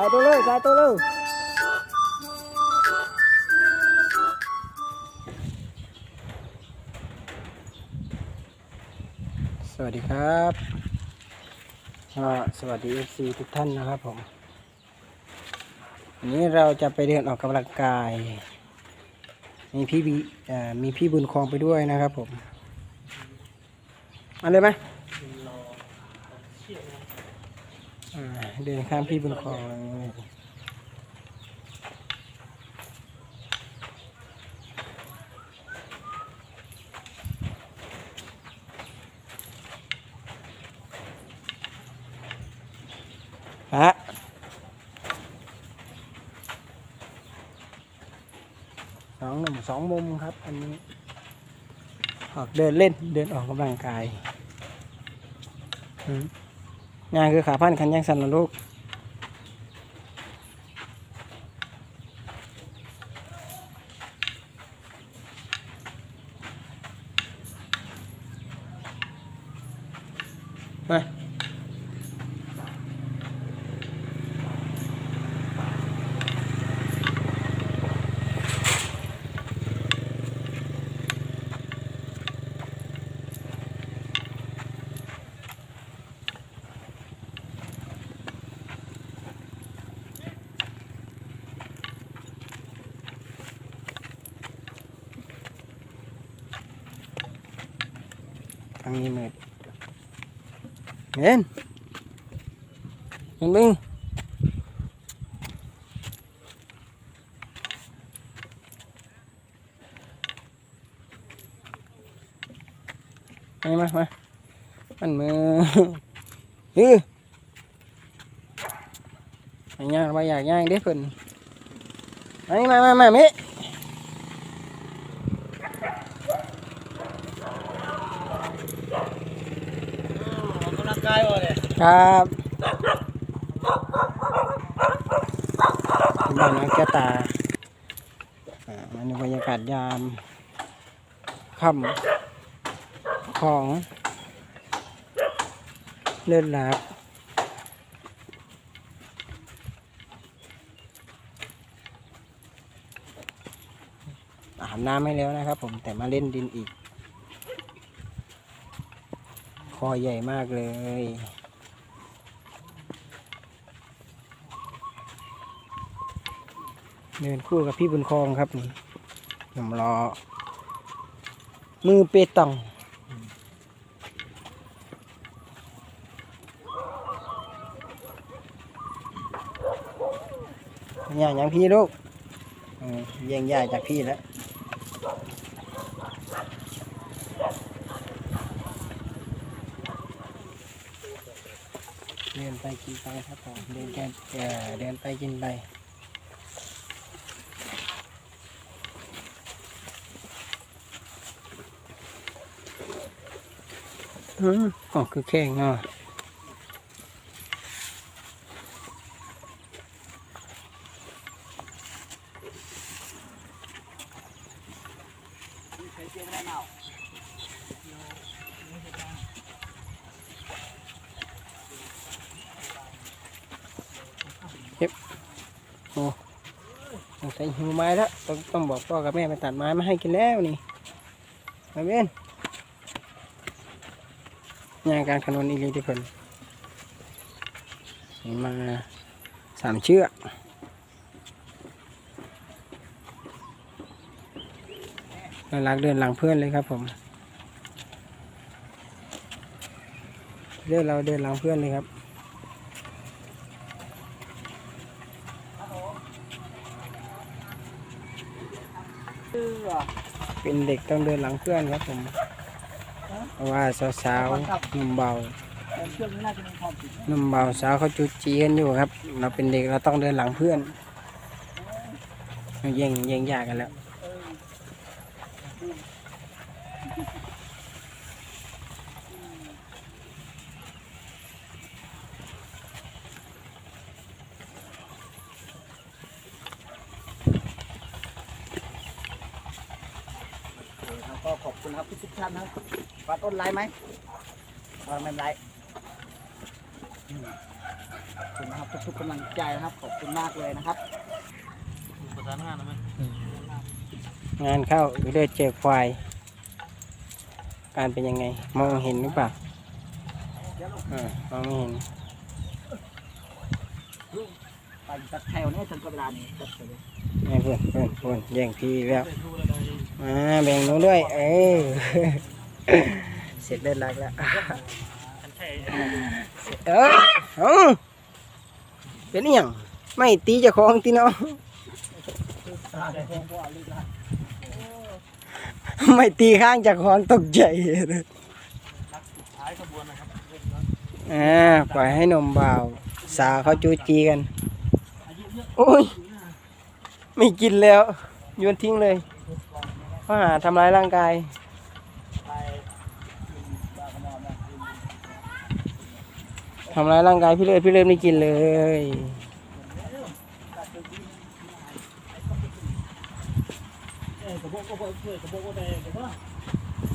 ถ่ตัวเลยถ่ตัวเลยสวัสดีครับสวัสดี FC ทุกท่านนะครับผมวันนี้เราจะไปเดินออกกำลังกาย มีพี่บีมีพี่บุญครองไปด้วยนะครับผม มาเลยไหมอ่า เดินข้ามพี่บุญคองฮะสองหนุ่มสองมุมครับ อันนี้ ออกเดินเล่นเดินออกกำลังกายอืม ยางคือขาพันขันยังสันละลูก ทางนี้มืดเห็นเห็นมึงมามามามันมือฮือไปย่างไปอยากย่างเด้เพิ่นมานี่มามามามิ ออกกำลังกายวะเนี่ย ครับบ้านน้องแก้วตาอ่าอันนี้บรรยากาศยามค่ำของเลื่อนลับอาบน้ำให้แล้วนะครับผมแต่มาเล่นดินอีก คอใหญ่มากเลย เดินคู่กับพี่บุญคองครับนี่หนุ่มรอ มือเปตองอย่าอย่างพี่ลูกเออแย่งย่าจากพี่แล้วเดินไปกินไปครับผมเดินกันเอ่อเดินไปกินไป อืมอ๋อคือแข้งเนาะต้องใส่หิวไม้แล้ว ต้องต้องบอกพ่อกับแม่ไปตัดไม้มาให้กินแล้วนี่มาเว้น งานการขนนอีหลีที่เพิ่นมาสามเชือกน่ารักเดินหลังเพื่อนเลยครับผมเดินเราเดินหลังเพื่อนเลยครับเป็นเด็กต้องเดินหลังเพื่อนครับผม เพราะว่าสาวๆหนุ่มเบาเชือกนี้น่าจะมีความผิดหนุ่มเบาสาวเขาจูจีกันอยู่ครับ เราเป็นเด็กเราต้องเดินหลังเพื่อนแย่งแย่งยากันแล้ว ก็ขอบคุณครับทุกท่านนะครับฝาต้นไลไหมฝาไม่ไลขอบคุณนะครับทุกๆกำลังใจนะครับ ขอบคุณมากเลยนะครับประสานงานนะไหมงานเข้าอยู่ด้เจอควายการเป็นยังไง มองเห็นหรือเปล่าอ่ามองไม่เห็น ไปจัดแถวเนี่ยจนกระดานนี้จัดไปเลยนี่เพื่อนเพื่อนเพื่อนแย่งพี่แล้วมาแบ่งหนูด้วย เออเสร็จเล่นรักแล้วเอ้ยเอ้าเป็นอย่างไม่ตีจ้าของตีน้องไม่ตีข้างจากของตกใจเลยท้ายขบวนนะครับอ่าปล่อยให้นมเบาสาวเขาจูจีกัน โอ้ย ไม่กินแล้วโยนทิ้งเลยข้อหาทำร้ายร่างกาย ทำร้ายร่างกายพี่เลิศพี่เลิศไม่กินเลย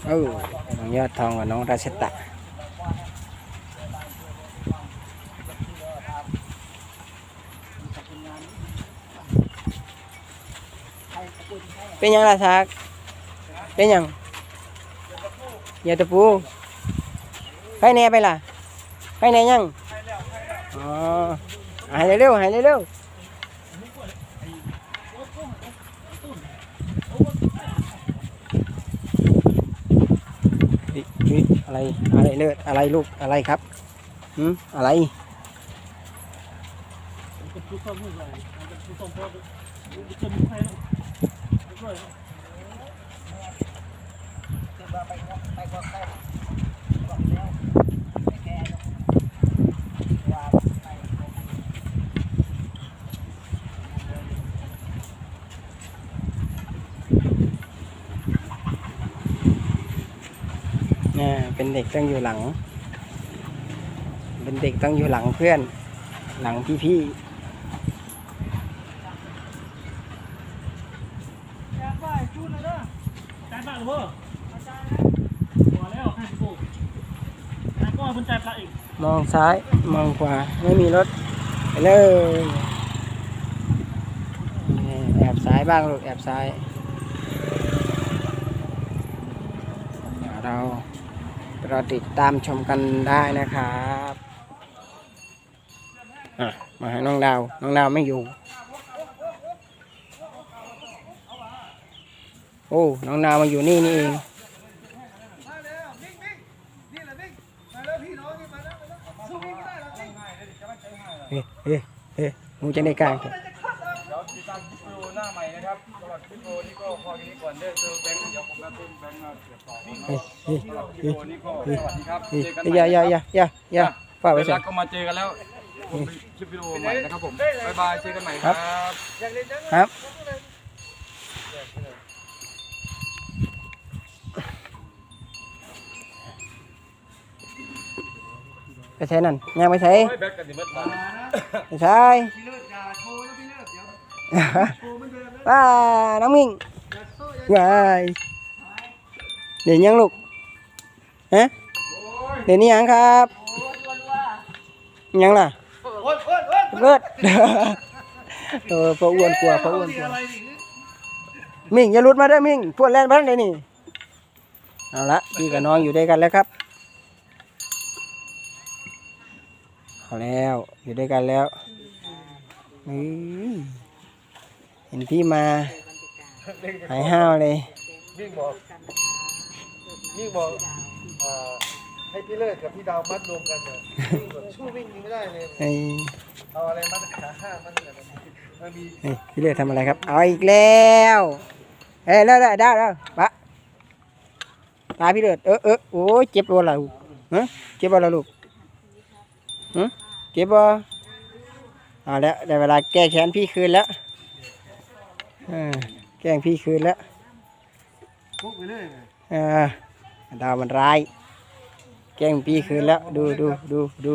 เออน้องยอดทองกับน้องราชตะ เป็นยังล่ะทักเป็นยังอย่าตะปูให้แน่ไปล่ะให้แน่ยังอ๋อหายเร็วหายเร็วอะไรอะไรเลิศอะไรลูกอะไรครับหืมอะไรกระชุบข้อมือเลยกระชุบข้อมือจะมีใคร เป็นเด็กต้องอยู่หลัง เป็นเด็กต้องอยู่หลังเพื่อน หลังพี่พี่ จานป้าจุดเลยนะ จานป้าหรือเปล่าพอแล้วห้ปุ๊บจานก็คุณจ่ายปลาอีกมองซ้ายมองขวาไม่มีรถไปเลยนี่แอบซ้ายบ้างลูกแอบซ้ายเราเราติดตามชมกันได้นะครับอะมาหาน้องดาว น้องดาวไม่อยู่ อ้น้องดามาอยู่นี่นี่เองเฮ้เฮ้เฮ้มึงจะได้กลางเถอะเดี๋ยวติดตามคลิปวิดีโอหน้าใหม่นะครับสำหรับคลิปวิดีโอนี้ก็พอแค่นี้ก่อนเด้อเจอแบงค์เดี๋ยวผมนัดเต้นแบงค์มาเสียบต่อเฮ้เฮ้สำหรับคลิปวิดีโอนี้ก็สวัสดีครับเจอกันเฮ้ใหอย่าอย่าอย่าอย่าอย่าฝากไว้เวสิลาก็มาเจอกันแล้วผมมีคลิปวิดีโอใหม่นะครับผมบ๊ายบายเจอกันใหม่ครับครับ ไปใช้นั่นยังไปใช้โอ้ยแบกกันดิเบิดมาไปใช้ป้าน้องมิงวายเดี๋ยวยังลูกฮะเดี๋ยวนี้ยังครับยังล่ะเลิศเออพออ้วนกลัวพออ้วนกลัวมิงอย่าหลุดมาเด้อมิงพวดแล่นพันเลยนี่เอาละพี่กับน้องอยู่ด้วยกันแล้วครับ เอาแล้ว อยู่ด้วยกันแล้วอื้อเห็นพี่มา หายห้าวเลยวิ่งบอกวิ่งบอกเอ่อให้พี่เลิศกับพี่ดาวมัดรวมกันเนี่ยวิ่งแบบชู้วิ่งยังไม่ได้เลย ไอ้เอาอะไรมัดขาห้ามัดอะไรมันมีเฮ้ยพี่เลือดทำอะไรครับ เอาอีกแล้วเอ้ยแล้วได้ได้แล้วปะตายพี่เลือดเออเออโอ้ยเจ็บตัวละลูกฮะเจ็บบ่ละลูกฮะ เจ็บบ่เอาแล้วได้เวลาแก้แค้นพี่คืนแล้วเออแกล้งพี่คืนแล้วพุกไปเรื่อยเออดาวมันร้าย แกล้งพี่คืนแล้ว ดูดูดูดู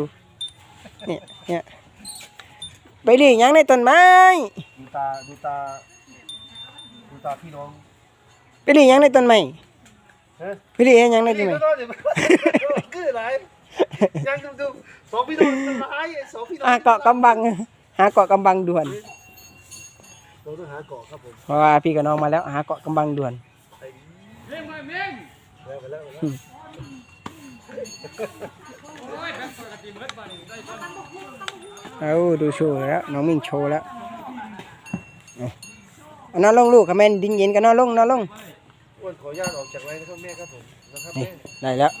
เนี่ยเนี่ยไปเรียกหยังในต้นไม้ดูตาดูตาดูตาพี่น้องไปเรียกหยังในต้นไม้เฮ้ยไปเรียกหยังในต้นไม้พี่น้องเดี๋ยวคืออะไร ยังดูดูสองพี่น้องมันร้ายไอ้สองพี่น้องหาเกาะกำบัง หาเกาะกำบังด่วน เราต้องหาเกาะครับผมเพราะว่าพี่กับน้องมาแล้วหาเกาะกำบังด่วน ไอ้เล่นมาเม่งแล้วไปแล้วไปแล้วโอ้ยแบงค์ปกติเบิดบานี่ได้ตอนเอาดูโชว์แล้วน้องมิ่งโชว์แล้วเอาเอานอนลงลูกคอมเมนต์ดิ้งเย็นกันนอนลงนอนลงอ้วนขออนุญาตออกจากไรนะครับแม่ครับผมนะครับนี่แม่ได้แล้ว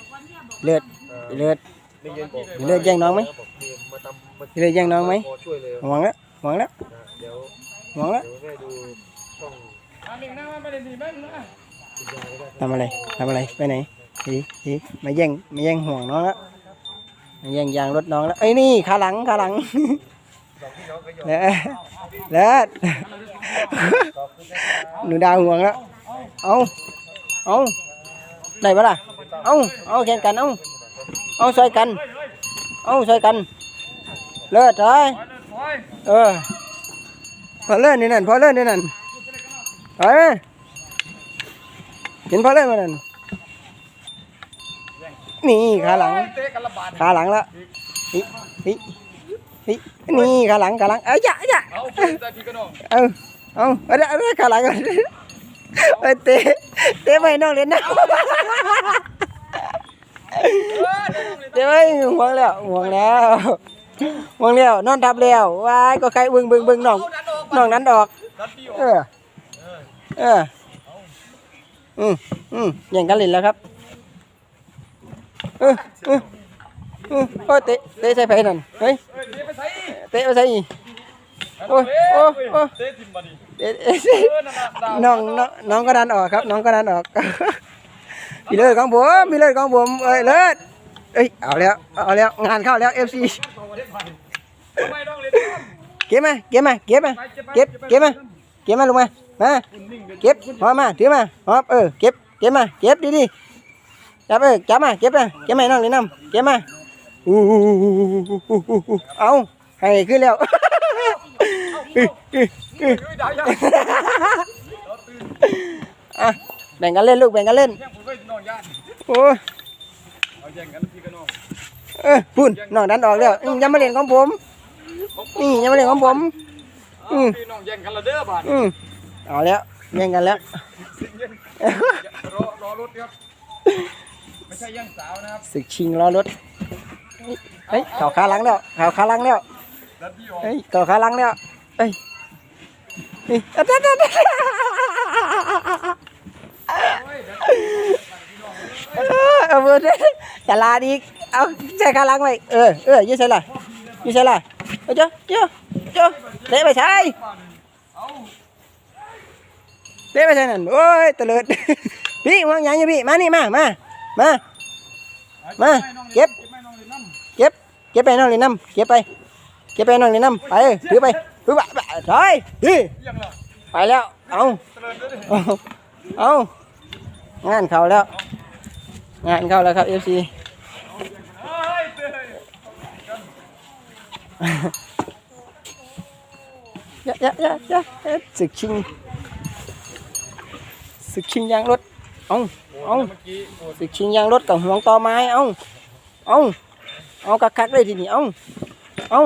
เลือดอ่าเลือด ไม่เย็นบอกเลือดแย่งน้องไหมบอกเตรียมาทำมาเลือดแย่งน้องไหมห่วยเลยหวังแล้วหวังแล้วเดี๋ยวหวังแล้วทำอะไรทำอะไรไปไหนอีอีมาแย่งมาแย่งห่วงน้องแล้วมาแย่งยางรถน้องแล้วเอ้ยนี่ขาหลังขาหลังสองพี่น้องก็ยอมเลิศเลิศขอบคุณนะหนูดาวห่วงแล้วเอาเอาได้ปะล่ะเอาเอาแข่งกันเอา เอาใส่กัน เอาใส่กัน เลิศเฮ้ยโอ้ยเออพอเลิศนี่นั่นพอเลิศนี่นั่นเฮ้ยเห็นพอเลิศมานั่นนี่ขาหลังขาหลังแล้วฮิฮิฮินี่ขาหลังขาหลังเอ้ยย่าอย่าเอาเอเอาเอาเอาเดี๋ยวเอาเดี๋ยวขาหลังก่อนเตะเตะไปน้องเล่นนะ เตะไปห่วงแล้วห่วงแล้วห่วงแล้วนอนทับแล้วว้ายก็ใครเบึงเบึงเบึงน้องน้องนั้นออกดันพี่ออก เออ เออ อืมอืมแย่งกันเล่นแล้วครับ เออเออเออโอ้ยเตะเตะใส่ไผ่นั่นเฮ้ยเฮ้ยเตะไปใส่เตะไปใส่อีกโอ้ยโอ้ยโอ้ยเตะทิมบัดนี้เตะเตะเออนั่นน่ะดาวน้องน้องน้องก็ดันออกครับ น้องก็ดันออก มีเลิศของผมมีเลิศของผมเอ้ยเลิศเอ้ยเอาแล้วเอาแล้วงานเข้าแล้ว FC ทำไมต้องเล่นเก็บมาเก็บมาเก็บมาเก็บเก็บมาเก็บมาลงมามาเก็บหอมมาถือมาหอมเออเก็บเก็บมาเก็บดีๆจับเออจับมาเก็บมาเก็บมาให้น้องเลยน้ำเก็บมาอู้เอาให้ขึ้นแล้วเฮ้ยดาวยังอะแบ่งกันเล่นลูกแบ่งกันเล่น โอ้ยเอาแย่งกันพี่ก็น้องเออพุ่นน้องดันออกแล้วอืมอยังมาเล่นของผมนี่อยังมาเล่นของผม อืม พี่น้องแย่งกันละเด้อบาดอืมเอาแล้วแย่งกันแล้วรอรอรถครับไม่ใช่แย่งสาวนะครับศึกชิงล้อรถเฮ้ยเข่าขาหลังแล้วเข่าขาหลังแล้วดันพี่ออกเฮ้ยเข่าขาหลังแล้วเฮ้ยนี่เอาเด้อเด้อเด้อ เอาเบอร์เด้อจะลาดอีกเอาใส่ขาลังไว้เออเออยืดใส่ละยืดใส่ละเอาเจ้าเจ้าเจ้าเตะไปใช่เตะไปใช่นั่นโอ้ยตะเลิดพี่วางยังอยู่พี่มานี่มามามามาเก็บเก็บเก็บไปน้องเลยน้ำเก็บไปเก็บไปน้องเลยน้ำไปถือไปถือไปไปถอยดิยังล่ะไปแล้วเอาเอางานเขาแล้ว งานเข้าแล้วครับเอฟซีเฮ้ยเตยยะยะยะยะเอ๊ะศึกชิงศึกชิงยางรถเอาเอาเมื่อกี้โอ้ศึกชิงยางรถกับห่วงต่อไม้เอาเอาเอากักคักๆเลยทีนี้เอาเอา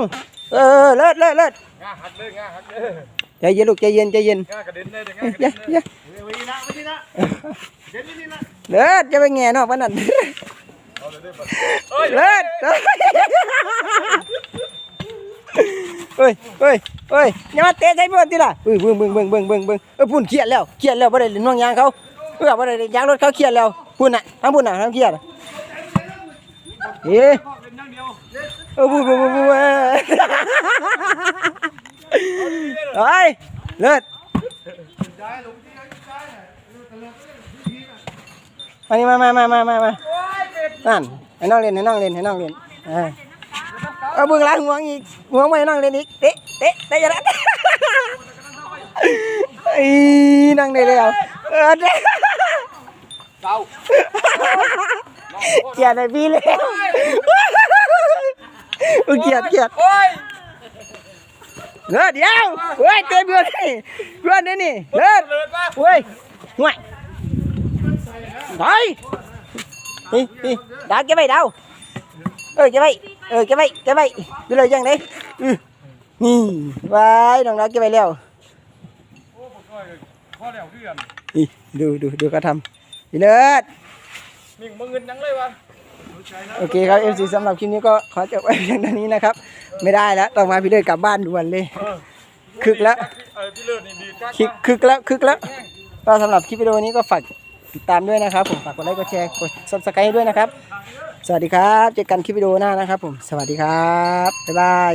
เออเลิศเลิศเลิศง่าหักเลยง่าหักเลยใจเย็นลูกใจเย็นใจเย็นง่ากระเด็นเลยเดี๋ยวง่ากระเยเด็อะนเลยเยอะไม่ดีนะไม่ดีนะเดี๋ยวนี้นี่นะ เลิศจะไปแง่นอกวันนั้นเอาเลยเด้อบัดเฮ้ยเลิศเฮ้ยเฮ้ยเฮ้ยอย่ามาเตะใจเพื่อนทีละเบิ่งเบิ่งเบิ่งเบิ่งเบิ่งเบิ่งเออพุ่นเครียดแล้วเครียดแล้วบ่ได้เล่นห่วงยางเขาเออบ่ได้เล่นยางรถเขาเครียดแล้วพุ่นน่ะทั้งพุ่นน่ะทั้งเครียดอะเอ๊ะเป็นอย่างเดียวเออพุ่นพุ่นพุ่นพุ่นเอ้ยเฮ้ยเลิศ มานี่มามามามามามานั่นให้น้องเล่นให้น้องเล่นให้น้องเล่นเออเอาเบิ่งหล้างห่วงอีกห่วงไว้ให้น้องเล่นอีกเตะเตะเตะอย่าละอีนั่งได้แล้วเออเตะเจ้าเกลียดไอ้พี่เลยเกลียดเกลียดโอ้ยเลิศเดี๋ยวเฮ้ยเตะเพื่อนนี่เพื่อนนี่นี่เลิศเฮ้ย ไปนี่นี่ดาวเก็บไปดาวเออเก็บไว้เออเก็บไว้เก็บไว้พี่เลยยังไงอือนี่ไว้น้องรักเก็บไว้แล้วโอ้ผมก็พ่อแล้วเพื่อนนี่ดูดูดูเขาทำพี่เลิศมิ่งมึงเงินยังเลยวะโอเคครับ FC สำหรับคลิปนี้ก็ขอจบไว้เพียงเท่านี้นะครับ ไม่ได้แล้วต้องมาพี่เลิศกลับบ้านด่วนเลย คึกแล้ว เออพี่เลิศนี่ดีจังคึกคึกแล้วคึกแล้วก็สำหรับคลิปวิดีโอนี้ก็ฝาก ติดตามด้วยนะครับผมฝากกดไลค์กดแชร์กดซับสไครต์ด้วยนะครับ สวัสดีครับ เจอกันคลิปวิดีโอหน้านะครับผม สวัสดีครับ บ๊ายบาย